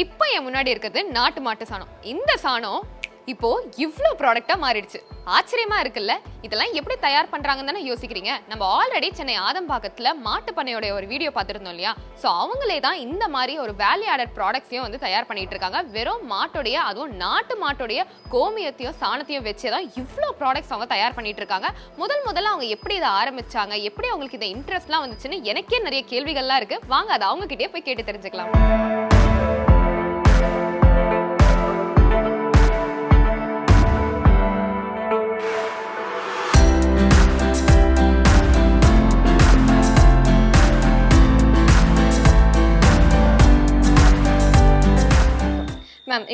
இப்போ என் முன்னாடி இருக்கிறது நாட்டு மாட்டு சாணம். இந்த சாணம் இப்போ இவ்வளோ ப்ராடக்டா மாறிடுச்சு. ஆச்சரியமா இருக்குல்ல? இதெல்லாம் எப்படி தயார் பண்றாங்கன்னு தானே யோசிக்கிறீங்க? நம்ம ஆல்ரெடி சென்னை ஆதம்பாக்கத்துல மாட்டு பண்ணையோட ஒரு வீடியோ பார்த்துருந்தோம் இல்லையா? ஸோ அவங்களே தான் இந்த மாதிரி ஒரு வேல்யூ ஆடட் ப்ராடக்ட்ஸையும் வந்து தயார் பண்ணிட்டு இருக்காங்க. வெறும் மாட்டுடைய அதுவும் நாட்டு மாட்டுடைய கோமியத்தையும் சாணத்தையும் வச்சே தான் இவ்வளோ ப்ராடக்ட்ஸ் அவங்க தயார் பண்ணிட்டு இருக்காங்க. முதல் முதல்ல அவங்க எப்படி இதை ஆரம்பிச்சாங்க? எப்படி அவங்களுக்கு இந்த இன்ட்ரெஸ்ட்லாம் வந்துச்சுன்னு எனக்கே நிறைய கேள்விகள்லாம் இருக்கு. வாங்க அதை அவங்க கிட்டே போய் கேட்டு தெரிஞ்சுக்கலாம்.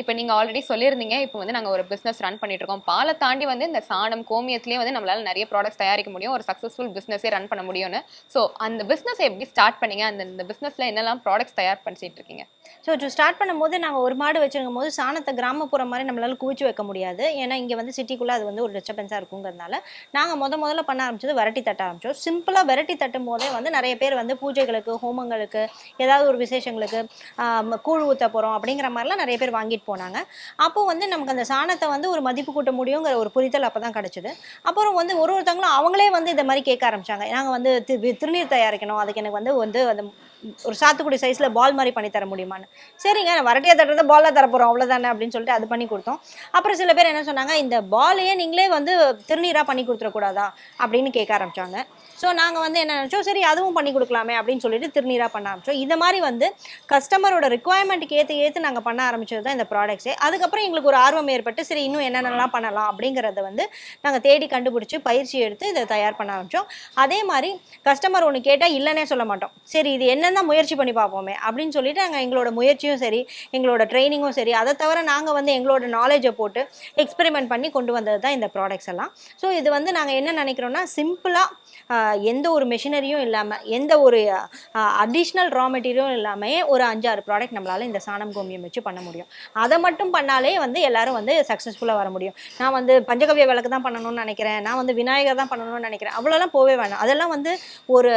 இப்போ நீங்கள் ஆல்ரெடி சொல்லியிருந்தீங்க. இப்போ வந்து நாங்கள் ஒரு பிஸ்னஸ் ரன் பண்ணிட்டு இருக்கோம் பாலை தாண்டி வந்து இந்த சாணம் கோமியத்துலேயே வந்து நம்மளால நிறைய ப்ராடக்ட்ஸ் தயாரிக்க முடியும். ஒரு சக்ஸஸ்ஃபுல் பிஸ்னஸே ரன் பண்ண முடியும்னு. ஸோ அந்த பிஸ்னஸை எப்படி ஸ்டார்ட் பண்ணீங்க? அந்த இந்த பிஸ்னஸில் என்னெல்லாம் ப்ராடக்ட்ஸ் தயார் பண்ணிட்டு இருக்கீங்க? ஸோ ஸ்டார்ட் பண்ணும்போது நாங்கள் ஒரு மாடு வச்சிருக்கும் போது சாணத்தை கிராமப்புறம் மாதிரி நம்மளால குவிச்சு வைக்க முடியாது. ஏன்னா இங்கே வந்து சிட்டிக்குள்ளே அது வந்து ஒரு டிஸ்டர்பன்ஸாக இருக்குங்கிறதுனால நாங்கள் முத முதல்ல பண்ண ஆரம்பிச்சது விரட்டி தட்ட ஆரம்பிச்சோம். சிம்பிளாக விரட்டி தட்டும் போதே வந்து நிறைய பேர் வந்து பூஜைகளுக்கு ஹோமங்களுக்கு ஏதாவது ஒரு விசேஷங்களுக்கு கூழ் ஊற்ற போகிறோம் அப்படிங்கிற மாதிரிலாம் நிறைய பேர் வாங்கிட்டு போனாங்க. அப்போ வந்து நமக்கு அந்த சாணத்தை வந்து ஒரு மதிப்பு கூட்ட முடியுங்கிற ஒரு புரிதல் அப்போ தான் கிடச்சிது. அப்புறம் வந்து ஒரு ஒருத்தவங்களும் அவங்களே வந்து இந்த மாதிரி கேட்க ஆரம்பிச்சாங்க. நாங்கள் வந்து தி- திருநீர் தயாரிக்கணும். அதுக்கு எனக்கு வந்து வந்து அந்த ஒரு சாத்துக்குடி சைஸில் பால் மாதிரி பண்ணி தர முடியுமான்னு. சரிங்க நான் வரட்டியாக தட்டுறத பாலாக தரப்போகிறோம் அவ்வளோதானே அப்படின்னு சொல்லிட்டு அது பண்ணி கொடுத்தோம். அப்புறம் சில பேர் என்ன சொன்னாங்க இந்த பாலையே நீங்களே வந்து திருநீராக பண்ணி கொடுத்துடக்கூடாதா அப்படின்னு கேட்க ஆரம்பிச்சாங்க. ஸோ நாங்கள் வந்து என்ன நினச்சோம்? சரி அதுவும் பண்ணி கொடுக்கலாமே அப்படின்னு சொல்லிட்டு திருநீராக பண்ண ஆரம்பிச்சோம். இந்த மாதிரி வந்து கஸ்டமரோட ரிக்குவயர்மெண்ட்டுக்கு ஏற்று ஏற்று நாங்கள் பண்ண ஆரம்பிச்சது தான் இந்த ப்ராடக்ட்ஸே அதுக்கப்புறம் எங்களுக்கு ஒரு ஆர்வம் ஏற்பட்டு சரி இன்னும் என்னென்னலாம் பண்ணலாம் அப்படிங்கிறத வந்து நாங்கள் தேடி கண்டுபிடிச்சி பயிற்சி எடுத்து இதை தயார் பண்ண ஆரம்பித்தோம் அதே மாதிரி கஸ்டமர் ஒன்று கேட்டால் இல்லைன்னே சொல்ல மாட்டோம். சரி இது என்னென்ன முயற்சி பண்ணி பார்ப்போமே? அப்படின்னு சொல்லிட்டு நாங்கள் எங்களோட முயற்சியும் சரி எங்களோட ட்ரைனிங்கும் சரி அதை தவிர நாங்கள் வந்து எங்களோட நாலேஜை போட்டு எக்ஸ்பெரிமெண்ட் பண்ணி கொண்டு வந்தது தான் இந்த ப்ராடக்ட்ஸ் எல்லாம். ஸோ இது வந்து நாங்கள் என்ன நினைக்கிறோன்னா சிம்பிளாக எந்த ஒரு மெஷினரியும் இல்லாமல் எந்த ஒரு அடிஷ்னல் ரா மெட்டீரியலும் இல்லாமல் ஒரு அஞ்சாறு ப்ராடக்ட் நம்மளால் இந்த சாணம் கோமியம் வச்சு பண்ண முடியும். அதை மட்டும் பண்ணாலே வந்து எல்லாரும் வந்து சக்ஸஸ்ஃபுல்லாக வர முடியும். நான் வந்து பஞ்சகவ்ய விளக்கு தான் பண்ணணும்னு நினைக்கிறேன். நான் வந்து விநாயகர் தான் பண்ணணும்னு நினைக்கிறேன். அவ்வளோலாம் போவே வேணாம். அதெல்லாம் வந்து ஒரு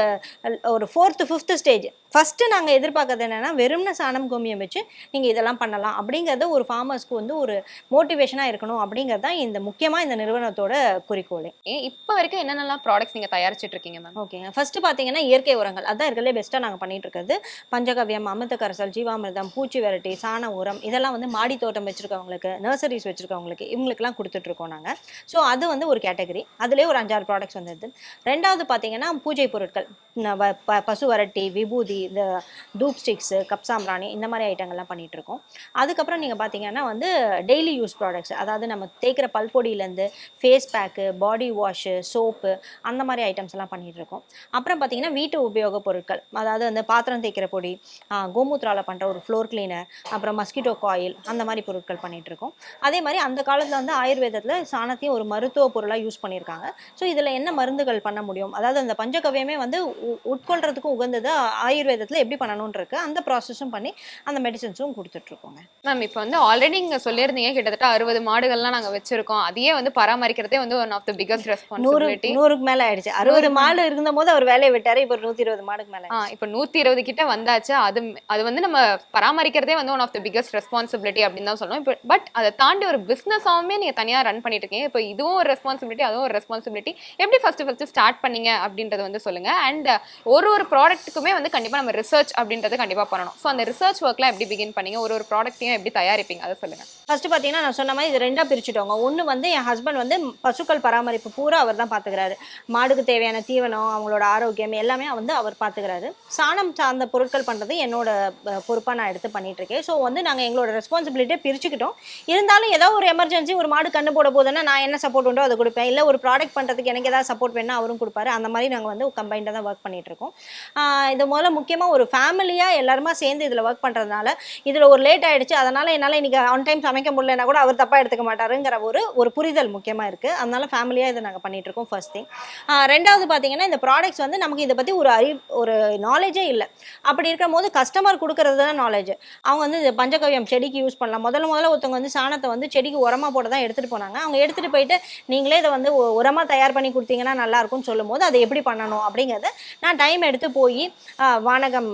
ஒரு ஃபோர்த்து ஃபிஃப்த்து ஸ்டேஜ் ஃபஸ்ட்டு நாங்கள் எதிர்பார்க்கறது என்னென்னா வெறும்ன சாணம் கோமியம் வச்சு நீங்கள் இதெல்லாம் பண்ணலாம். அப்படிங்கிறது ஒரு ஃபார்மர்ஸ்க்கு வந்து ஒரு மோட்டிவேஷனாக இருக்கணும். அப்படிங்கிறது தான் இந்த முக்கியமாக இந்த நிறுவனத்தோட குறிக்கோளே. இப்போ வரைக்கும் என்னென்னலாம் ப்ராடக்ட்ஸ் நீங்கள் தயாரிச்சிட்டு இருக்கீங்க மேம் ஓகேங்க ஃபர்ஸ்ட் பார்த்தீங்கன்னா இயற்கை உரங்கள். அதான் இருக்கிறதுலே பெஸ்ட்டாக நாங்கள் பண்ணிட்டு இருக்கிறது. பஞ்சகவ்யம் அமிர்த கரசல் ஜீவாமிர்தம் பூச்சி விரட்டி சாண உரம் இதெல்லாம் வந்து மாடி தோட்டம் வச்சிருக்கவங்களுக்கு நர்சரிஸ் வச்சிருக்கவங்களுக்கு இவங்களுக்குலாம் கொடுத்துட்ருக்கோம் நாங்கள் ஸோ அது வந்து ஒரு கேட்டகரி அதுலேயே ஒரு அஞ்சாறு ப்ராடக்ட்ஸ் வந்துடுது ரெண்டாவது பார்த்தீங்கன்னா பூஜை பொருட்கள். ப- பசு வரட்டி விபூதி இந்த தூப் ஸ்டிக்ஸு கப் சாம்பிராணி இந்த மாதிரி ஐட்டங்கள்லாம் பண்ணிகிட்ருக்கோம் அதுக்கப்புறம் நீங்கள் பார்த்தீங்கன்னா வந்து டெய்லி யூஸ் ப்ராடக்ட்ஸ் அதாவது நம்ம தேய்க்கிற பல்பொடியிலேருந்து face pack body wash soap அந்த மாதிரி ஐட்டம்ஸ் எல்லாம் பண்ணிகிட்ருக்கோம் அப்புறம் பார்த்தீங்கன்னா வீட்டு உபயோக பொருட்கள் அதாவது வந்து பாத்திரம் தேய்க்கிற பொடி கோமூத்ராவில் பண்ணுற ஒரு ஃப்ளோர் கிளீனர் அப்புறம் மஸ்கிட்டோ காயில் அந்த மாதிரி பொருட்கள் பண்ணிகிட்ருக்கோம் அதே மாதிரி அந்த காலத்தில் வந்து ஆயுர்வேதத்தில் சாணத்தையும் ஒரு மருத்துவ பொருளாக யூஸ் பண்ணியிருக்காங்க. ஸோ இதில் என்ன மருந்துகள் பண்ண முடியும்? அதாவது அந்த பஞ்சகவ்யமே வந்து உ- உட்கொள்றதுக்கு உகந்தது ஆயுர்வேதத்தில் எப்படி பண்ணணும்னு இருக்கு அந்த ப்ராசஸும் பண்ணி அந்த மெடிசன்ஸும் கொடுத்துட்ருக்கோங்க. மேம் இப்போ வந்து ஆல்ரெடி நீங்க சொல்லியிருந்தீங்க கிட்டத்தட்ட அறுபது மாடுகள்லாம் நாங்க வச்சிருக்கோம். அதையே வந்து பராமரிக்கிறதே வந்து one of the biggest responsibility நூறுக்கு மேலே ஆயிடுச்சு. அறுபது மாடு இருந்த போது அவர் வேலையை விட்டாரு இப்போ நூற்றி இருபது மாடுக்கு மேலே இப்போ நூத்தி இருபது கிட்ட வந்தாச்சு. அது அது வந்து நம்ம பராமரிக்கிறதே வந்து one of the biggest responsibility அப்படின்னு தான் சொல்லணும் இப்போ பட் அதை தாண்டி ஒரு பிசினஸாவுமே நீங்க தனியா ரன் பண்ணிட்டு இருக்கீங்க. இப்போ இதுவும் ஒரு ரெஸ்பான்சிபிலிட்டி அதுவும் ஒரு ரெஸ்பான்சிபிலிட்டி எப்படி ஃபர்ஸ்ட் ஃபர்ஸ்ட் ஸ்டார்ட் பண்ணீங்க அப்படின்றத வந்து சொல்லுங்க. அண்ட் ஒரு ஒரு ப்ராடக்ட்டுக்குமே வந்து கண்டிப்பாக நம்ம ரிசர்ச் அப்படின்றத கண்டிப்பாக பண்ணணும். ஸோ அந்த ரிசர்ச் ஒர்க்லாம் எப்படி பிகின் பண்ணீங்க? ஒரு ஒரு ப்ராடக்ட்டையும் எப்படி தயாரிப்பீங்க? அதை சொல்லுங்கள் ஃபஸ்ட்டு பார்த்தீங்கன்னா நான் சொன்ன மாதிரி இது ரெண்டாக பிரிச்சுட்டோங்க. ஒன்று வந்து என் ஹஸ்பண்ட் வந்து பசுக்கள் பராமரிப்பு பூரா அவர் தான் பார்த்துக்கிறாரு மாடுக்கு தேவையான தீவனம் அவங்களோட ஆரோக்கியம் எல்லாமே வந்து அவர் பார்த்துக்கிறாரு சாணம் சார்ந்த பொருட்கள் பண்ணுறது என்னோட பொறுப்பாக நான் எடுத்து பண்ணிகிட்ருக்கேன் இருக்கேன் ஸோ வந்து நாங்கள் எங்களோட ரெஸ்பான்சிபிலிட்டியை பிரிச்சுக்கிட்டோம். இருந்தாலும் ஏதோ ஒரு எமர்ஜென்சி ஒரு மாடு கண்ணு போட போதுன்னா நான் என்ன சப்போர்ட் உண்டோ அதை கொடுப்பேன். இல்லை ஒரு ப்ராடக்ட் பண்ணுறதுக்கு எனக்கு ஏதாவது சப்போர்ட் வேணா அவரும் கொடுப்பாரு. அந்த மாதிரி நாங்கள் வந்து கம்பைண்டாக தான் ஒர்க் பண்ணிட்டு இருக்கோம் இது முதல்ல முக்கியமாக ஒரு ஃபேமிலியாக எல்லாருமா சேர்ந்து இதில் ஒர்க் பண்ணுறதுனால இதில் ஒரு லேட் ஆயிடுச்சு. அதனால் என்னால் இன்னைக்கு ஆன் டைம் சமைக்க முடியலன்னா கூட அவர் தப்பாக எடுத்துக்க மாட்டாருங்கிற ஒரு ஒரு புரிதல் முக்கியமாக இருக்குது அதனால ஃபேமிலியாக இதை நாங்கள் பண்ணிட்டு இருக்கோம் ஃபர்ஸ்ட் திங் ரெண்டாவது பார்த்தீங்கன்னா இந்த ப்ராடக்ட்ஸ் வந்து நமக்கு இதை பற்றி ஒரு அறிவு ஒரு நாலேஜே இல்லை. அப்படி இருக்கும் போது கஸ்டமர் கொடுக்கறது தான் நாலேஜ் அவங்க வந்து இந்த பஞ்சகவ்யம் செடிக்கு யூஸ் பண்ணலாம். முதல்ல முதல்ல ஒருத்தவங்க வந்து சாணத்தை வந்து செடிக்கு உரமா போட தான் எடுத்துகிட்டு போனாங்க. அவங்க எடுத்துகிட்டு போயிட்டு நீங்களே இதை வந்து உரமாக உரமா தயார் பண்ணி கொடுத்தீங்கன்னா நல்லா இருக்கும்னு சொல்லும் போது அதை எப்படி பண்ணணும் அப்படிங்கிறத நான் டைம் எடுத்து போய் வானகம்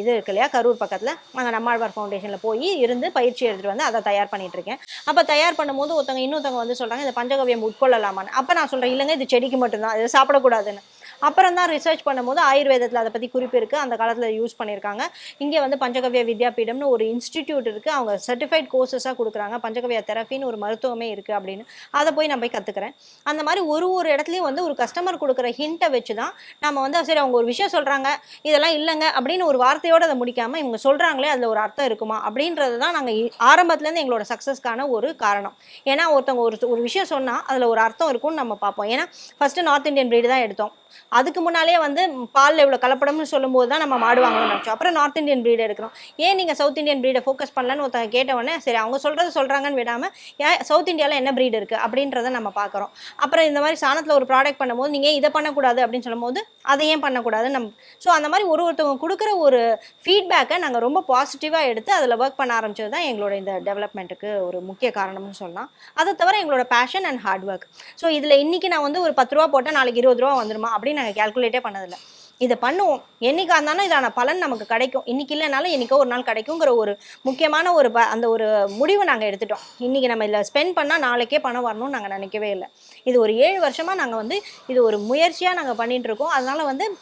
இது இருக்கு இல்லையா கரூர் பக்கத்தில் அங்கே நம்மாழ்வார் ஃபவுண்டேஷனில் போய் இருந்து பயிற்சி எடுத்துகிட்டு வந்து அதை தயார் பண்ணிட்டு இருக்கேன். அப்போ தயார் பண்ணும்போது ஒருத்தவங்க இன்னொருத்தவங்க வந்து சொல்கிறாங்க இந்த பஞ்சகவியம் உட்கொள்ளலாமான்னு. அப்போ நான் சொல்கிறேன் இல்லைங்க இது செடிக்கு மட்டும்தான் இது சாப்பிடக்கூடாதுன்னு. அப்புறம் தான் ரிசர்ச் பண்ணும்போது ஆயுர்வேதத்தில் அதை பற்றி குறிப்பு இருக்குது அந்த காலத்தில் யூஸ் பண்ணியிருக்காங்க. இங்கே வந்து பஞ்சகவ்ய வித்யாபீடம்னு ஒரு இன்ஸ்டிடியூட் இருக்குது அவங்க சர்டிஃபைட் கோர்சஸாக கொடுக்குறாங்க. பஞ்சகவ்ய தெரப்பின்னு ஒரு மருத்துவமே இருக்குது அப்படின்னு. அதை போய் நான் போய் கற்றுக்கிறேன் அந்த மாதிரி ஒரு ஒரு இடத்துலையும் வந்து ஒரு கஸ்டமர் கொடுக்குற ஹிண்ட்டை வச்சு தான் நம்ம வந்து சரி அவங்க ஒரு விஷயம் சொல்கிறாங்க இதெல்லாம் இல்லைங்க. அப்படின்னு ஒரு வார்த்தையோடு அதை முடிக்காமல் இவங்க சொல்கிறாங்களே அதில் ஒரு அர்த்தம் இருக்குமா? அப்படின்றது தான் நாங்கள் ஆரம்பத்துலேருந்து எங்களோட சக்ஸஸ்க்கான ஒரு காரணம். ஏன்னா ஒருத்தவங்க ஒரு ஒரு விஷயம் சொன்னால் அதில் ஒரு அர்த்தம் இருக்கும்னு நம்ம பார்ப்போம். ஏன்னா ஃபஸ்ட்டு நார்த் இந்தியன் ப்ரீடு தான் எடுத்தோம். அதுக்கு முன்னாலே வந்து பாலில் இவ்வளோ கலப்படம்னு சொல்லும்போது தான் நம்ம மாடு வாங்கணும்னு நினச்சோம். அப்புறம் நார்த் இந்தியன் breed எடுக்கிறோம். ஏன் நீங்கள் சவுத் இந்தியன் ப்ரீடை ஃபோக்கஸ் பண்ணலன்னு ஒருத்தங்க கேட்டவொடனே சரி அவங்க சொல்கிறது சொல்கிறாங்கன்னு விடாமல் ஏன் சவுத் இந்தியாவில் என்ன ப்ரீடு இருக்குது அப்படின்றத நம்ம பார்க்குறோம். அப்புறம் இந்த மாதிரி சாணத்தில் ஒரு ப்ராடக்ட் பண்ணும்போது நீங்கள் இதை பண்ணக்கூடாது அப்படின்னு சொல்லும்போது அதை ஏன் பண்ணக்கூடாது நம் ஸோ அந்த மாதிரி ஒரு ஒருத்தவங்க கொடுக்குற ஒரு ஃபீட்பேக்கை நாங்கள் ரொம்ப பாசிட்டிவாக எடுத்து அதில் ஒர்க் பண்ண ஆரம்பிச்சது தான் எங்களோட இந்த டெவலப்மெண்ட்டுக்கு ஒரு முக்கிய காரணம்னு சொல்லலாம். அதை தவிர எங்களோட passion and hard work so இதில் இன்றைக்கி நான் வந்து ஒரு பத்து ரூபா போட்டால் நாளைக்கு இருபது ரூபா வந்துருமா? அப்படின்னு நாங்கள் கேல்குலேட்டே பண்ணதில்லை. இதை பண்ணுவோம். என்னைக்கா இருந்தாலும் இதான பலன் நமக்கு கிடைக்கும். இன்னைக்கு இல்லைனாலும் என்னைக்கோ ஒரு நாள் கிடைக்குங்கிற ஒரு முக்கியமான ஒரு ப- அந்த ஒரு முடிவு நாங்கள் எடுத்துட்டோம். இன்னைக்கு நம்ம இதில் ஸ்பெண்ட் பண்ணால் நாளைக்கே பணம் வரணும்னு நாங்கள் நினைக்கவே இல்லை. இது ஒரு ஏழு வருஷமாக நாங்கள் வந்து இது ஒரு முயற்சியாக நாங்கள் பண்ணிகிட்டு இருக்கோம். அதனால் வந்து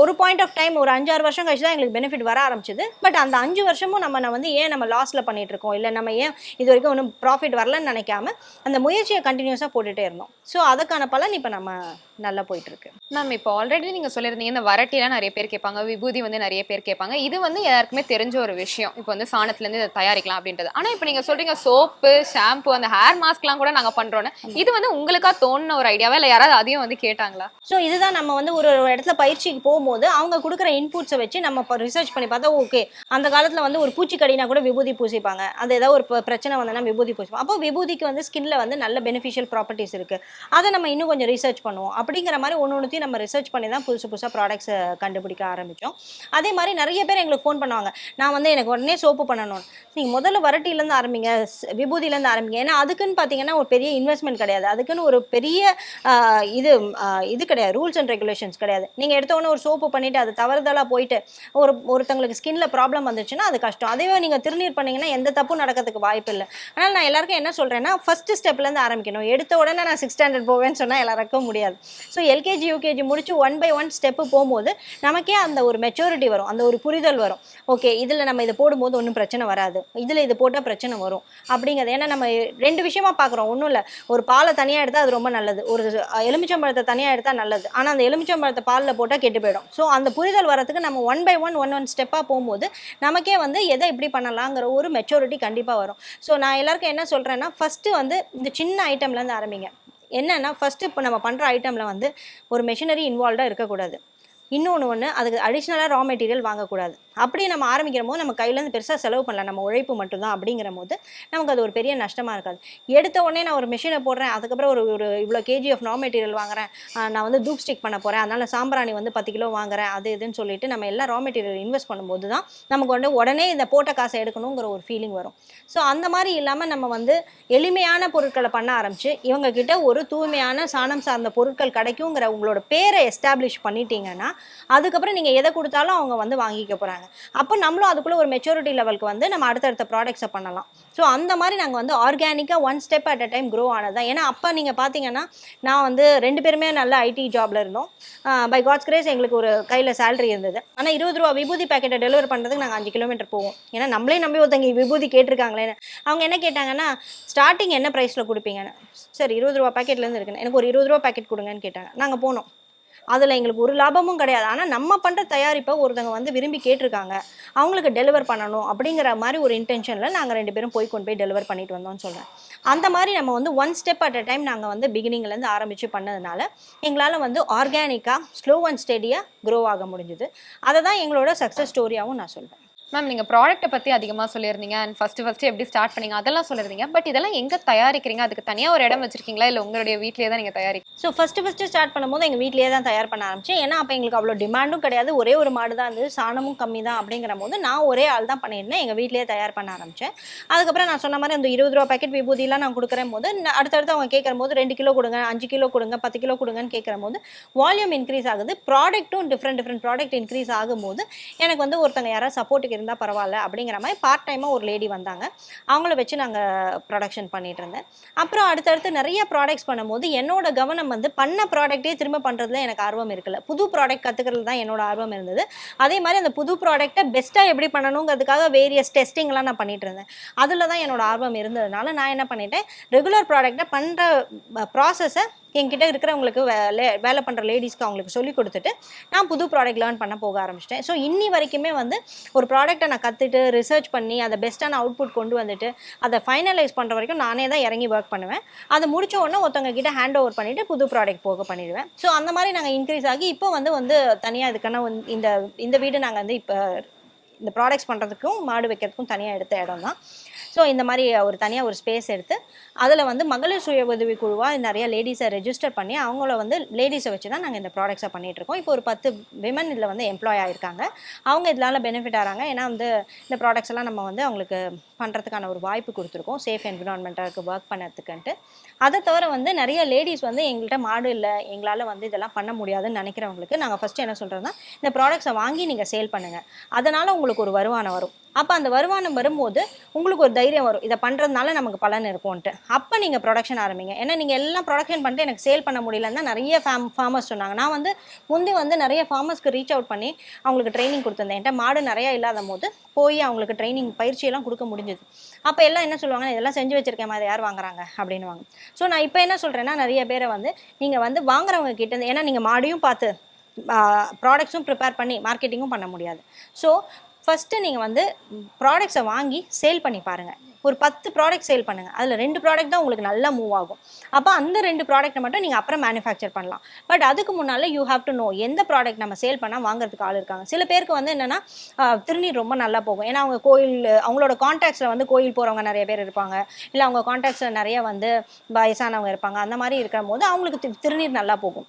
ஒரு பாயிண்ட் ஆஃப் டைம் ஒரு அஞ்சாறு வருஷம் கழிச்சு தான் எங்களுக்கு பெனிஃபிட் வர ஆரம்பிச்சது. பட் அந்த அஞ்சு வருஷமும் நம்ம நான் வந்து ஏன் நம்ம லாஸில் பண்ணிட்டு இருக்கோம்? இல்லை நம்ம ஏன் இது வரைக்கும் ஒன்றும் ப்ராஃபிட் வரலன்னு நினைக்காம அந்த முயற்சியை கண்டினியூஸாக போட்டுட்டே இருந்தோம். ஸோ அதுக்கான பலன் இப்போ நம்ம நல்லா போயிட்டு இருக்கு. மேம் இப்போ ஆல்ரெடி நீங்க சொல்லியிருந்தீங்க இந்த வரட்டிலாம் நிறைய பேர் கேட்பாங்க விபூதி வந்து நிறைய பேர் கேட்பாங்க. இது வந்து எல்லாருக்குமே தெரிஞ்ச ஒரு விஷயம். இப்போ வந்து சாணத்துல இருந்து இதை தயாரிக்கலாம் அப்படின்றது. ஆனா இப்போ நீங்க சொல்றீங்க சோப்பு ஷாம்பு அந்த ஹேர் மாஸ்க்லாம் கூட நாங்க பண்றோம்னு. இது வந்து உங்களுக்கா தோணுன ஒரு ஐடியாவா இல்ல யாராவது அதையும் வந்து கேட்டாங்களா? ஸோ இதுதான் நம்ம வந்து ஒரு ஒரு இடத்துல பயிற்சிக்கு போகும்போது அவங்க கொடுக்குற இன்புட்ஸை வச்சு நம்ம இப்போ ரிசர்ச் பண்ணி பார்த்தா ஓகே அந்த காலத்தில் வந்து ஒரு பூச்சிக்கடினா கூட விபூதி பூசிப்பாங்க. அது ஏதாவது ஒரு பிரச்சனை வந்தனா விபூதி பூசிப்போம் அப்போ விபூதிக்கு வந்து ஸ்கின்ல வந்து நல்ல பெனிஃபிஷியல் ப்ராப்பர்ட்டிஸ் இருக்குது அதை நம்ம இன்னும் கொஞ்சம் ரிசர்ச் பண்ணுவோம். அப்படிங்கிற மாதிரி ஒன்று ஒன்றுத்தையும் நம்ம ரிசர்ச் பண்ணி தான் புதுசு புதுசாக ப்ராடக்ட்ஸை கண்டுபிடிக்க ஆரம்பித்தோம் அதே மாதிரி நிறைய பேர் எங்களுக்கு ஃபோன் பண்ணுவாங்க. நான் வந்து எனக்கு உடனே சோப்பு பண்ணணும். நீங்கள் முதல்ல வரட்டிலேருந்து ஆரம்பிங்க விபூதியிலேருந்து ஆரம்பிங்க. ஏன்னா அதுக்குன்னு பார்த்தீங்கன்னா ஒரு பெரிய இன்வெஸ்ட்மெண்ட் கிடையாது. அதுக்குன்னு ஒரு பெரிய இது இது கிடையாது. ரூல்ஸ் அண்ட் ரெகுலேஷன்ஸ் கிடையாது. நீங்கள் எடுத்தோடனே ஒரு சோப்பு பண்ணிவிட்டு அது தவறுதலாக போயிட்டு ஒரு ஒருத்தங்களுக்கு ஸ்கின்ல ப்ராப்ளம் வந்துச்சுன்னா அது கஷ்டம். அதே நீங்கள் திருநீர் பண்ணீங்கன்னா எந்த தப்பும் நடக்கிறதுக்கு வாய்ப்பு இல்லை. ஆனால் நான் எல்லாருக்கும் என்ன சொல்கிறேன்னா ஃபஸ்ட்டு ஸ்டெப்லேருந்து ஆரம்பிக்கணும். எடுத்த உடனே நான் சிக்ஸ் ஸ்டாண்டர்ட் போவேன்னு சொன்னால் எல்லாருக்கும் முடியாது. ஸோ எல்கேஜி யூகேஜி முடிச்சு ஒன் பை ஒன் ஸ்டெப்பு போகும்போது நமக்கே அந்த ஒரு மெச்சூரிட்டி வரும். அந்த ஒரு புரிதல் வரும். ஓகே இதில் நம்ம இதை போடும்போது ஒன்றும் பிரச்சனை வராது. இதில் இது போட்டால் பிரச்சனை வரும். அப்படிங்கிறது ஏன்னா நம்ம ரெண்டு விஷயமா பார்க்குறோம் ஒன்றும் இல்லை. ஒரு பாலை தனியாக எடுத்தால் அது ரொம்ப நல்லது. ஒரு எலுமிச்சம்பழத்தை தனியாக எடுத்தால் நல்லது. ஆனால் அந்த எலுமிச்சம்பழத்தை பாலில் போட்டு போட்டால் கெட்டு போயிடும். ஸோ அந்த புரிதல் வரதுக்கு நம்ம one by one one one ஸ்டெப்பாக போகும்போது நமக்கே வந்து எதை இப்படி பண்ணலாங்கிற ஒரு மெச்சூரிட்டி கண்டிப்பாக வரும். ஸோ நான் எல்லாருக்கும் என்ன சொல்கிறேன்னா ஃபஸ்ட்டு வந்து இந்த சின்ன ஐட்டம்லேருந்து ஆரம்பிங்க. என்னென்னா ஃபஸ்ட்டு இப்போ நம்ம பண்ணுற ஐட்டமில் வந்து ஒரு மெஷினரி இன்வால்வ்டாக இருக்கக்கூடாது. இன்னொன்று ஒன்று அதுக்கு அடிஷ்னலாக ரா மெட்டீரியல் வாங்கக்கூடாது. அப்படி நம்ம ஆரம்பிக்கிற போது நம்ம கையிலேருந்து பெருசாக செலவு பண்ணலாம் நம்ம உழைப்பு மட்டும்தான் அப்படிங்கிற போது நமக்கு அது ஒரு பெரிய நஷ்டமாக இருக்காது. எடுத்த உடனே நான் ஒரு மிஷினை போடுறேன் அதுக்கப்புறம் ஒரு ஒரு இவ்வளோ கேஜி ஆஃப் ரா மெட்டீரியல் வாங்குறேன் நான் வந்து தூப் ஸ்டிக் பண்ண போகிறேன் அதனால் சாம்பிராணி வந்து பத்து கிலோ வாங்குறேன் அது இதுன்னு சொல்லிட்டு நம்ம எல்லாம் ரா மெட்டீரியல் இன்வெஸ்ட் பண்ணும்போது தான் நமக்கு வந்து உடனே இந்த போட்ட காசை எடுக்கணுங்கிற ஒரு ஃபீலிங் வரும். ஸோ அந்த மாதிரி இல்லாமல் நம்ம வந்து எளிமையான பொருட்களை பண்ண ஆரம்பிச்சு இவங்க கிட்ட ஒரு தூய்மையான சாணம் சார்ந்த பொருட்கள் கிடைக்குங்கிற உங்களோட பேரை எஸ்டாப்ளிஷ் பண்ணிட்டீங்கன்னா அதுக்கப்புறம் நீங்கள் எதை கொடுத்தாலும் அவங்க வந்து வாங்கிக்க போகிறாங்க அப்போ நம்மளும் அதுக்குள்ளே ஒரு மெச்சூரிட்டி லெவலுக்கு வந்து நம்ம அடுத்தடுத்த ப்ராடக்ட்ஸை பண்ணலாம். ஸோ அந்த மாதிரி நாங்கள் வந்து ஆர்கானிக்காக one step at a time grow ஆனது ஏன்னா அப்போ நீங்கள் பார்த்தீங்கன்னா நான் வந்து ரெண்டு பேருமே நல்ல ஐடி ஜாப்ல இருந்தோம். பை காட்ஸ் கிரேஸ் எங்களுக்கு ஒரு கையில் சேலரி இருந்தது. ஆனால் இருபது ரூபா விபூதி பேக்கெட்டை டெலிவரி பண்ணுறதுக்கு நாங்கள் அஞ்சு கிலோமீட்டர் போவோம். ஏன்னா நம்மளே நம்பி ஒருத்தங்க விபூதி கேட்டிருக்காங்களேன்னு. அவங்க என்ன கேட்டாங்கன்னா ஸ்டார்டிங் என்ன ப்ரைஸில் கொடுப்பீங்கன்னு? சரி இருபது ரூபா பாக்கெட்லேருந்து இருக்குன்னு. எனக்கு ஒரு இருபது ரூபா பேக்கெட் கொடுங்கன்னு கேட்டாங்க. நாங்கள் போனோம். அதில் எங்களுக்கு ஒரு லாபமும் கிடையாது. ஆனால் நம்ம பண்ணுற தயாரிப்பை ஒருத்தவங்க வந்து விரும்பி கேட்டிருக்காங்க. அவங்களுக்கு டெலிவர் பண்ணணும் அப்படிங்கிற மாதிரி ஒரு இன்டென்ஷனில் நாங்கள் ரெண்டு பேரும் போய் கொண்டு போய் டெலிவர் பண்ணிட்டு வந்தோம்னு சொல்கிறேன் அந்த மாதிரி நம்ம வந்து one step at a time நாங்கள் வந்து பிகினிங்லேருந்து ஆரம்பித்து பண்ணதுனால எங்களால் வந்து ஆர்கானிக்காக ஸ்லோ அண்ட் ஸ்டெடியாக க்ரோ ஆக முடிஞ்சுது. அதை தான் எங்களோட சக்ஸஸ் ஸ்டோரியாகவும் நான் சொல்வேன் மேம் நீங்க ப்ராடக்ட்டை பத்தி அதிகமா சொல்லியிருந்தீங்க. அண்ட் ஃபர்ஸ்ட் ஃபர்ஸ்ட் எப்படி ஸ்டார்ட் பண்ணீங்க? அதெல்லாம் சொல்லியிருந்தீங்க. பட் இதெல்லாம் எங்க தயாரிக்கிறீங்க? அதுக்கு தனியா ஒரு இடம் வச்சிருக்கீங்களா? இல்ல உங்களுடைய வீட்லயே தான் நீங்க தயாரி ஸோ ஃபஸ்ட்டு ஃபஸ்ட்டு ஸ்டார்ட் பண்ணும்போது எங்கள் வீட்லேயே தான் தயார் பண்ண ஆரம்பிச்சேன். ஏன்னா அப்போ எங்களுக்கு அவ்வளோ டிமாண்டும் கிடையாது. ஒரே ஒரு மாடு தான் இருந்தது. சாணமும் கம்மி தான் அப்படிங்கிற போது நான் ஒரே ஆள் தான் பண்ணியிருந்தேன். எங்கள் வீட்லேயே தயார் பண்ண ஆரம்பித்தேன் அதுக்கப்புறம் நான் சொன்ன மாதிரி அந்த இருபது ரூபா பாக்கெட் விபூதிலாம் நான் கொடுக்குற போது அடுத்தடுத்து அவங்க கேட்குற போது ரெண்டு கிலோ கொடுங்க அஞ்சு கிலோ கொடுங்க பத்து கிலோ கொடுங்கன்னு கேட்குற போது வால்யூம் இன்க்ரீஸ் ஆகுது ப்ராடக்ட்டும் டிஃப்ரெண்ட் டிஃப்ரெண்ட் ப்ராடக்ட் இன்க்ரீஸ் ஆகும்போது எனக்கு வந்து ஒருத்தங்க யாராவது சப்போர்ட்டுக்கு இருந்தால் பரவாயில்ல அப்படிங்கிற மாதிரி பார்ட் டைமாக ஒரு லேடி வந்தாங்க. அவங்கள வச்சு நாங்கள் ப்ரொடக்ஷன் பண்ணிட்டு இருந்தேன். அப்புறம் அடுத்தடுத்து நிறைய ப்ராடக்ட்ஸ் பண்ணும்போது என்னோட கவனம் வந்து பண்ண ப்ராடக்ட்டே திரும்ப பண்ணுறதுல எனக்கு ஆர்வம் இருக்கலை. புது ப்ராடக்ட் கற்றுக்கிறது தான் என்னோட ஆர்வம் இருந்தது. அதே மாதிரி அந்த புது ப்ராடக்ட்டை பெஸ்ட்டாக எப்படி பண்ணணுங்கிறதுக்காக வேரியஸ் டெஸ்டிங்லாம் நான் பண்ணிட்டு இருந்தேன். அதில் தான் என்னோட ஆர்வம் இருந்ததுனால நான் என்ன பண்ணிட்டேன்? ரெகுலர் ப்ராடக்ட்டை பண்ணுற ப்ராசஸை என்கிட்ட இருக்கிறவங்களுக்கு வேலை வேலை பண்ணுற லேடிஸ்க்கு அவங்களுக்கு சொல்லி கொடுத்துட்டு நான் புது ப்ராடக்ட் லேர்ன் பண்ண போக ஆரம்பிச்சிட்டேன். ஸோ இன்னி வரைக்குமே வந்து ஒரு ப்ராடக்ட்டை நான் கற்றுட்டு ரிசர்ச் பண்ணி அதை பெஸ்ட்டான அவுட்புட் கொண்டு வந்துட்டு அதை ஃபைனலைஸ் பண்ணுற வரைக்கும் நானே தான் இறங்கி ஒர்க் பண்ணுவேன். அதை முடிச்ச உடனே ஒருத்தவங்க கிட்ட ஹேண்ட் ஓவர் பண்ணிவிட்டு புது ப்ராடக்ட் போக பண்ணிடுவேன். ஸோ அந்த மாதிரி நாங்கள் இன்க்ரீஸ் ஆகி இப்போ வந்து வந்து தனியாக இதுக்கான வந்து இந்த இந்த வீடு நாங்கள் வந்து இப்போ இந்த ப்ராடக்ட்ஸ் பண்ணுறதுக்கும் மாடு வைக்கிறதுக்கும் தனியாக எடுத்த இடம் தான். ஸோ இந்த மாதிரி ஒரு தனியாக ஒரு ஸ்பேஸ் எடுத்து அதில் வந்து மகளிர் சுய உதவி குழுவாக நிறைய லேடிஸை ரெஜிஸ்டர் பண்ணி அவங்கள வந்து லேடிஸை வச்சு தான் நாங்கள் இந்த ப்ராடக்ட்ஸை பண்ணிகிட்டு இருக்கோம். இப்போ ஒரு பத்து விமன் இதில் வந்து எம்ப்ளாய் ஆகிருக்காங்க அவங்க இதனால பெனிஃபிட் ஆகிறாங்க ஏன்னா வந்து இந்த ப்ராடக்ட்ஸ் எல்லாம் நம்ம வந்து அவங்களுக்கு பண்ணுறதுக்கான ஒரு வாய்ப்பு கொடுத்துருக்கோம். சேஃப் என்விரான்மெண்ட்டாக ஒர்க் பண்ணுறதுக்குன்ட்டு அதை தவிர வந்து நிறைய லேடிஸ் வந்து எங்கள்கிட்ட மாடு இல்லை எங்களால் வந்து இதெல்லாம் பண்ண முடியாதுன்னு நினைக்கிறவங்களுக்கு நாங்கள் ஃபஸ்ட்டு என்ன சொல்கிறோன்னா இந்த ப்ராடக்ட்ஸை வாங்கி நீங்கள் சேல் பண்ணுங்கள் அதனால் உங்களுக்கு ஒரு வருமானம் வரும். அப்போ அந்த வருமானம் வரும்போது உங்களுக்கு ஒரு தைரியம் வரும். இதை பண்ணுறதுனால நமக்கு பலன் இருக்கும்ன்ட்டு. அப்போ நீங்கள் ப்ரொடக்ஷன் ஆரம்பிங்க. ஏன்னா நீங்கள் எல்லாம் ப்ரொடக்ஷன் பண்ணிட்டு எனக்கு சேல் பண்ண முடியலன்னு தான் நிறைய ஃபேம் ஃபார்மர்ஸ் சொன்னாங்க. நான் வந்து முந்தி வந்து நிறைய ஃபார்மர்ஸ்க்கு ரீச் அவுட் பண்ணி அவங்களுக்கு ட்ரைனிங் கொடுத்துருந்தேன். என்கிட்ட மாடு நிறையா இல்லாத போது போய் அவங்களுக்கு ட்ரைனிங் பயிற்சியெல்லாம் கொடுக்க முடிஞ்சது. அப்போ எல்லாம் என்ன சொல்லுவாங்க இதெல்லாம் செஞ்சு வச்சிருக்கேன் அதை யார் வாங்குறாங்க? அப்படின்னுவாங்க. ஸோ நான் இப்போ என்ன சொல்கிறேன்னா நிறைய பேரை வந்து நீங்கள் வந்து வாங்குறவங்க கிட்டேருந்து ஏன்னா நீங்கள் மாடியும் பார்த்து ப்ராடக்ட்ஸும் ப்ரிப்பேர் பண்ணி மார்க்கெட்டிங்கும் பண்ண முடியாது. ஸோ ஃபஸ்ட்டு நீங்கள் வந்து ப்ராடக்ட்ஸை வாங்கி சேல் பண்ணி பாருங்கள் ஒரு பத்து ப்ராடக்ட் சேல் பண்ணுங்கள் அதில் ரெண்டு ப்ராடக்ட் தான் உங்களுக்கு நல்லா மூவ் ஆகும். அப்போ அந்த ரெண்டு ப்ராடக்ட்டை மட்டும் நீங்கள் அப்புறம் மேனுஃபேக்சர் பண்ணலாம். பட் அதுக்கு முன்னால் யூ ஹாவ் டு நோ எந்த ப்ராடக்ட் நம்ம சேல் பண்ணால் வாங்குறதுக்கு ஆள் இருக்காங்க. சில பேருக்கு வந்து என்னென்னா திருநீர் ரொம்ப நல்லா போகும். ஏன்னா அவங்க கோயில் அவங்களோட கான்டாக்ட்ஸில் வந்து கோயில் போகிறவங்க நிறைய பேர் இருப்பாங்க. இல்லை அவங்க கான்டாக்ட்ஸில் நிறைய வந்து வயசானவங்க இருப்பாங்க. அந்த மாதிரி இருக்கிற போது அவங்களுக்கு திருநீர் நல்லா போகும்.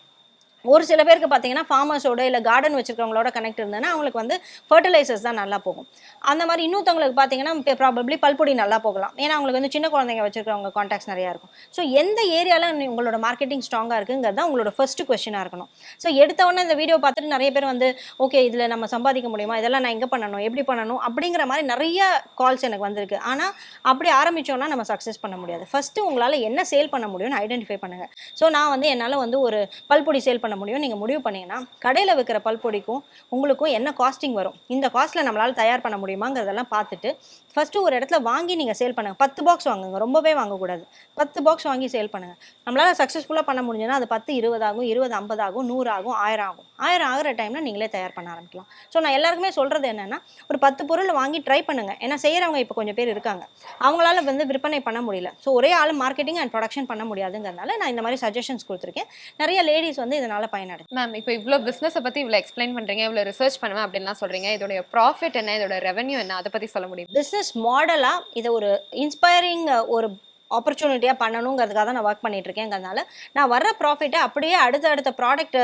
ஒரு சில பேருக்கு பார்த்தீங்கன்னா ஃபார்மர்ஸோட இல்லை கார்டன் வச்சிருக்கவங்களோட கனெக்ட் இருந்ததுன்னா அவங்களுக்கு வந்து ஃபர்டிலைசர்ஸ் தான் நல்லா போகும். அந்த மாதிரி இன்னொருத்தவங்களுக்கு பார்த்தீங்கன்னா ப்ராபப்ளி பல்பொடி நல்லா போகலாம். ஏன்னா அவங்களுக்கு வந்து சின்ன குழந்தைங்க வச்சுருக்கவங்க காண்டாக்ட்ஸ் நிறையா இருக்கும். ஸோ எந்த ஏரியாவில் உங்களோட மார்க்கெட்டிங் ஸ்ட்ராங்காக இருக்குங்கிறது தான் உங்களோட ஃபர்ஸ்ட் கொஸ்டினாக இருக்கணும். ஸோ எடுத்த உடனே இந்த வீடியோ பார்த்துட்டு நிறைய பேர் வந்து ஓகே இதில் நம்ம சம்பாதிக்க முடியுமா? இதெல்லாம் நான் எங்கே பண்ணணும்? எப்படி பண்ணணும்? அப்படிங்கிற மாதிரி நிறைய கால்ஸ் எனக்கு வந்திருக்கு. ஆனால் அப்படி ஆரம்பித்தோன்னா நம்ம சக்ஸஸ் பண்ண முடியாது. ஃபஸ்ட்டு உங்களால் என்ன சேல் பண்ண முடியும்னு ஐடென்டிஃபை பண்ணுங்கள் ஸோ நான் வந்து என்னால் வந்து ஒரு பல்பொடி சேல் பண்ண முடியும். நீங்கள் முடிவு பண்ணீங்கன்னா கடையில் விற்கிற பல்பொடிக்கும் உங்களுக்கும் என்ன காஸ்டிங் வரும்? இந்த காஸ்ட்டில் நம்மளால் தயார் பண்ண முடியுமாங்கிறதெல்லாம் பார்த்துட்டு ஃபஸ்ட்டு ஒரு இடத்துல வாங்கி நீங்கள் சேல் பண்ணுங்கள் பத்து பாக்ஸ் வாங்குங்க. ரொம்பவே வாங்கக்கூடாது. பத்து பாக்ஸ் வாங்கி சேல் பண்ணுங்கள் நம்மளால் சக்ஸஸ்ஃபுல்லாக பண்ண முடிஞ்சுன்னா அது பத்து இருபதாகும் இருபது ஐம்பதாகும் நூறாகும் நூறு ஆகும் ஆயிரம் ஆகும். ஆயிரம் ஆகிற டைமில் நீங்களே தயார் பண்ண ஆரம்பிக்கலாம். ஸோ நான் எல்லாருக்குமே சொல்கிறது என்னென்னா ஒரு பத்து பொருள் வாங்கி ட்ரை பண்ணுங்கள் ஏன்னா செய்கிறவங்க இப்போ கொஞ்சம் பேர் இருக்காங்க. அவங்களால வந்து விற்பனை பண்ண முடியல. ஸோ ஒரே ஆள் மார்க்கெட்டிங் அண்ட் ப்ரொடக்ஷன் பண்ண முடியாதுங்கிறதுனால நான் இந்த மாதிரி சஜஷன்ஸ் கொடுத்துருக்கேன். நிறைய லேடிஸ் வந்து இதனால் பயனடை மேம் இப்போ இவ்வளோ பிஸ்னஸை பற்றி இவ்வளோ எக்ஸ்பிளைன் பண்ணுறீங்க இவ்வளோ ரிசர்ச் பண்ணுவேன் அப்படின்லாம் சொல்கிறீங்க இதோட ப்ராஃபிட் என்ன? இதோட ரெவன்யூ என்ன? அதை பற்றி சொல்ல முடியும்? பிஸ்னஸ் மாடலாக இதை ஒரு இன்ஸ்பைரிங் ஒரு ஆப்பர்ச்சுனிட்டியாக பண்ணணுங்கிறதுக்காக தான் நான் ஒர்க் பண்ணிட்டுருக்கேங்கிறதுனால நான் வர்ற ப்ராஃபிட்டை அப்படியே அடுத்த அடுத்த ப்ராடக்ட்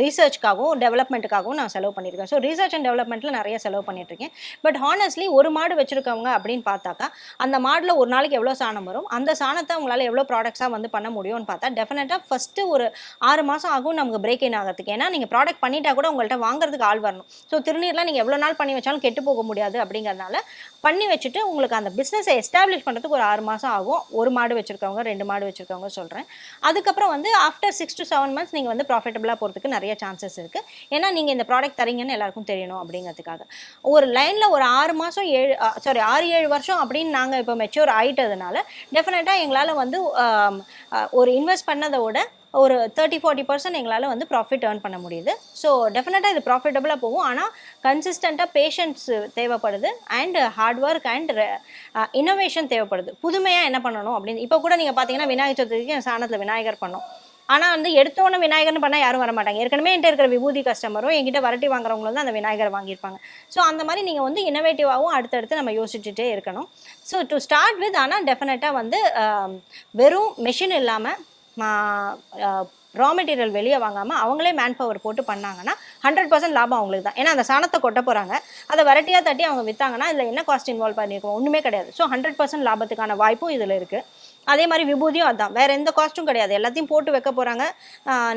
ரீசர்ச்க்காகவும் டெவலப்மெண்ட்டுக்காகவும் நான் செலவு பண்ணியிருக்கேன். ஸோ ரீசர்ச் அண்ட் டெவலப்மெண்ட்டில் நிறைய செலவு பண்ணிட்டுருக்கேன். பட் ஹானஸ்ட்லி ஒரு மாடு வச்சுருக்கவங்க அப்படின்னு பார்த்தாக்கா அந்த மாடில் ஒரு நாளைக்கு எவ்வளோ சாணம் வரும்? அந்த சாணத்தை உங்களால் எவ்வளோ ப்ராடக்ட்ஸாக வந்து பண்ண முடியும்னு பார்த்தா டெஃபினட்டாக ஃபஸ்ட்டு ஒரு ஆறு மாதம் ஆகும் நமக்கு பிரேக் இன் ஆகிறதுக்கு. ஏன்னா நீங்கள் ப்ராடக்ட் பண்ணிட்டா கூட உங்கள்கிட்ட வாங்குறதுக்கு ஆள் வரணும். ஸோ திருநீர்லாம் நீங்கள் எவ்வளோ நாள் பண்ணி வச்சாலும் கெட்டு போக முடியாது அப்படிங்கிறதுனால பண்ணி வச்சுட்டு உங்களுக்கு அந்த பிஸ்னஸை எஸ்டாப்ளிஷ் பண்ணுறதுக்கு ஒரு ஆறு மாதம் ஆகும். ஒரு மாடு வச்சுருக்கவங்க ரெண்டு மாடு வச்சுருக்கவங்க சொல்கிறேன் அதுக்கப்புறம் வந்து after six to seven months நீங்கள் வந்து ப்ராஃபிட்டபுளாக போகிறதுக்கு நிறைய சான்சஸ் இருக்குது ஏன்னா நீங்கள் இந்த ப்ராடக்ட் தரீங்கன்னு எல்லாருக்கும் தெரியணும் அப்படிங்கிறதுக்காக. ஒரு லைனில் ஒரு ஆறு மாதம் ஏழு சாரி ஆறு ஏழு வருஷம் அப்படின்னு நாங்கள் இப்போ மெச்சூர் ஆகிட்டதுனால டெஃபினட்டாக எங்களால் வந்து ஒரு இன்வெஸ்ட் பண்ணதை விட ஒரு தேர்ட்டி ஃபார்ட்டி பர்சன்ட் எங்களால் வந்து ப்ராஃபிட் ஏர்ன் பண்ண முடியுது. ஸோ டெஃபினட்டாக இது ப்ராஃபிட்டபுளாக போகும். ஆனால் கன்சிஸ்டண்ட்டாக பேஷன்ஸ் தேவைப்படுது and hard work and innovation தேவைப்படுது. புதுமையாக என்ன பண்ணணும் அப்படின்னு இப்போ கூட நீங்கள் பார்த்தீங்கன்னா விநாயகர் சதுர்த்திக்கு சாணத்தில் விநாயகர் பண்ணோம். ஆனால் வந்து எடுத்தோன்னே விநாயகர்னு பண்ணால் யாரும் வர மாட்டாங்க. ஏற்கனவே என்கிட்ட இருக்கிற விபூதி கஸ்டமரும் என்கிட்ட வரட்டி வாங்குறவங்களும் தான் அந்த விநாயகர் வாங்கியிருப்பாங்க. ஸோ அந்த மாதிரி நீங்கள் வந்து இன்னோவேட்டிவாகவும் அடுத்தடுத்து நம்ம யோசிச்சுட்டே இருக்கணும். ஸோ டு ஸ்டார்ட் வித் ஆனால் டெஃபினட்டாக வந்து வெறும் மெஷின் இல்லாமல் ரா மெட்டீரியல் வெளியே வாங்காமல் அவங்களே மேன் பவர் போட்டு பண்ணாங்கன்னா ஹண்ட்ரட் பர்சன்ட் லாபம் அவங்களுக்கு தான். ஏன்னா அந்த சாணத்தை கொட்ட போகிறாங்க அதை வரட்டியாக தட்டி அவங்க விற்றாங்கன்னா இதில் என்ன காஸ்ட் இன்வால்வ் பண்ணியிருக்கோம் ஒன்றுமே கிடையாது. ஸோ ஹண்ட்ரட் பர்சன்ட் லாபத்துக்கான வாய்ப்பும் இதில் இருக்குது அதே மாதிரி விபூதியும் அதுதான் வேறு எந்த காஸ்ட்டும் கிடையாது. எல்லாத்தையும் போட்டு வைக்க போகிறாங்க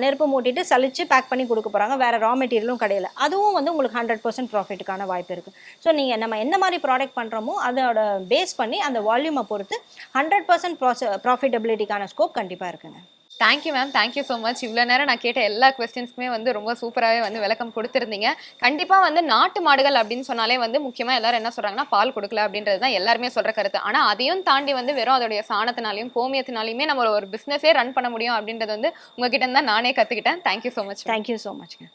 நெருப்பு மூட்டிட்டு சலிச்சு பேக் பண்ணி கொடுக்க போகிறாங்க வேறு ரா மெட்டீரியலும் கிடையாது அதுவும் வந்து உங்களுக்கு ஹண்ட்ரட் பர்சன்ட் ப்ராஃபிட்டுக்கான வாய்ப்பு இருக்குது ஸோ நீங்கள் நம்ம எந்த மாதிரி ப்ராடக்ட் பண்ணுறோமோ அதோட பேஸ் பண்ணி அந்த வால்யூமை பொறுத்து ஹண்ட்ரட் பர்சன்ட் ப்ராஃபிட்டபிலிட்டிக்கான ஸ்கோப் கண்டிப்பாக இருக்குங்க. Thank you ma'am thank you so much இவ்வளோ நேரம் நான் கேட்ட எல்லா கொஸ்டின்ஸ்க்குமே வந்து ரொம்ப சூப்பராகவே வந்து விளக்கம் கொடுத்துருந்தீங்க. கண்டிப்பாக வந்து நாட்டு மாடுகள் அப்படின்னு சொன்னாலே வந்து முக்கியமாக எல்லாரும் என்ன சொல்கிறாங்கன்னா பால் கொடுக்கல அப்படின்றது தான் எல்லாருமே சொல்கிற கருத்து. ஆனால் அதையும் தாண்டி வந்து வெறும் அதோடைய சாணத்தினாலையும் கோமியத்தினாலையுமே நம்ம ஒரு பிஸ்னஸே ரன் பண்ண முடியும் அப்படின்றது வந்து உங்ககிட்ட தான் நானே கற்றுக்கிட்டேன் thank you so much thank you so மச்ங்க